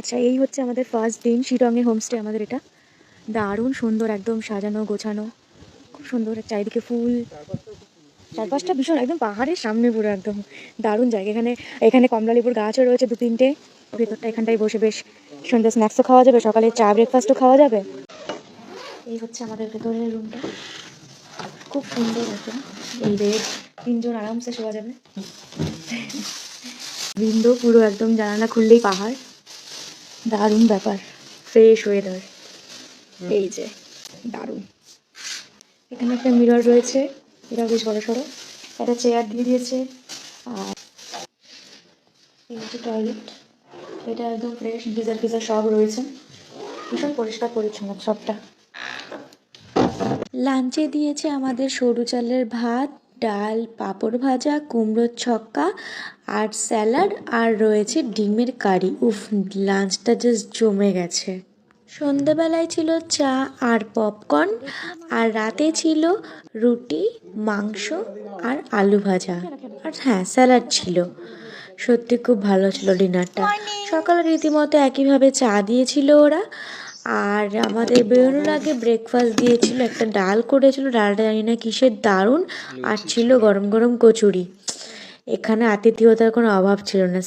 আচ্ছা এই হচ্ছে আমাদের ফার্স্ট দিন, শিলংয়ে হোমস্টে আমাদের এটা। দারুণ সুন্দর, একদম সাজানো, গোছানো। খুব সুন্দর, চারিদিকে ফুল। চারপাশটা ভীষণ, একদম পাহাড়ের সামনে পুরো একদম। দারুণ জায়গা। এখানে এখানে কমলা লেবুর গাছও রয়েছে দু তিনটে। ভেতরটা এখানটায় বসে বেশ সন্ধ্যা স্ন্যাক্সও খাওয়া যাবে। সকালে চা ব্রেকফাস্টও খাওয়া যাবে। এই হচ্ছে আমাদের ভেতরের রুমটা খুব সুন্দর একদম। এই বেড তিনজন আরামসে শোয়া যাবে। উইন্ডো পুরো একদম জানালা খুললেই পাহাড়। দারুণ ব্যাপার। ফ্রেশ ওয়েদার এই যে দারুণ। এখানে একটা মিরর রয়েছে এটা বেশ বড় সড়ো। একটা চেয়ার দিয়ে দিয়েছে আর এই হচ্ছে টয়লেট এটা একদম ফ্রেশ গিজার ফিজার সব রয়েছে। ভীষণ পরিষ্কার পরিচ্ছন্ন সবটা। লাঞ্চে দিয়েছে আমাদের সরু চালের ভাত ডাল পাঁপড় ভাজা কুমড়োর ছক্কা আর স্যালাড আর রয়েছে ডিমের কারি। উফ লাঞ্চটা জাস্ট জমে গেছে। সন্ধেবেলায় ছিল চা আর পপকর্ন আর রাতে ছিল রুটি মাংস আর আলু ভাজা। আর হ্যাঁ স্যালাড ছিল। সত্যি খুব ভালো ছিল ডিনারটা। সকালে রীতিমতো একইভাবে চা দিয়েছিল ওরা। আর আমাদের বেরোনোর আগে ব্রেকফাস্ট দিয়েছিল একটা ডাল করেছিল ডালটা জানি না কিসের দারুণ আর ছিল। গরম গরম কচুরি। এখানে আতিথেয়তার কোনো অভাব ছিল না।